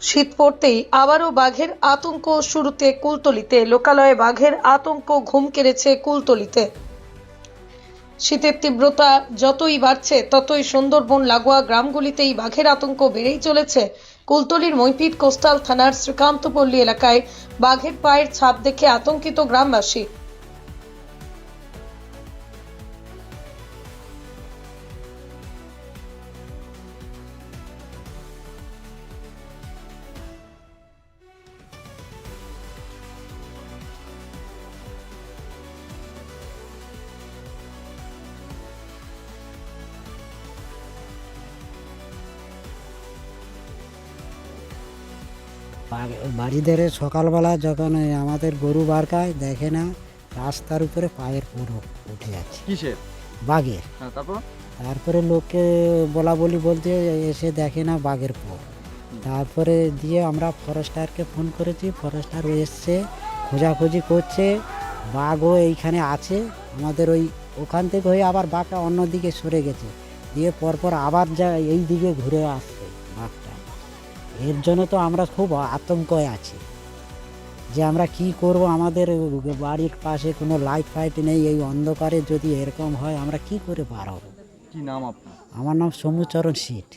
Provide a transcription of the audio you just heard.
শীত পড়তেই আবারও বাঘের আতঙ্ক শুরুতে কুলতলিতে। লোকালয়ে বাঘের আতঙ্ক ঘুম কেড়েছে কুলতলিতে। শীতের তীব্রতা যতই বাড়ছে, ততই সুন্দরবন, লাগোয়া গ্রামগুলিতেই বাঘের আতঙ্ক বেড়েই চলেছে। কুলতলির মৈপিট কোস্টাল থানার শ্রীকান্তপল্লী এলাকায় বাঘের পায়ের ছাপ দেখে আতঙ্কিত গ্রামবাসী। বাড়ি- বাড়ি ধরে সকালবেলা যখন আমাদের গরু বারকায় দেখে না রাস্তার উপরে পায়ের পুরো উঠে যাচ্ছে কিসের? বাঘের। হ্যাঁ তারপর? তারপরে লোককে বলা বলি বলতে এসে দেখে না বাঘের পর। তারপরে দিয়ে আমরা ফরেস্টারকে ফোন করেছি ফরেস্টার এসছে খোঁজাখুঁজি করছে বাঘও এইখানে আছে। আমাদের ওই ওখান থেকে হয়ে আবার বাঘটা অন্যদিকে সরে গেছে। দিয়ে পরপর আবার যা এই দিকে ঘুরে আসছে। বাঘটা এর জন্য তো আমরা খুব আতঙ্কয় আছি যে আমরা কি করব আমাদের বাড়ির পাশে কোনো লাইট ফাইট নেই এই অন্ধকারে যদি এরকম হয় আমরা কি করে পার হব? কি নাম আপনার? আমার নাম সমুচরণ সিট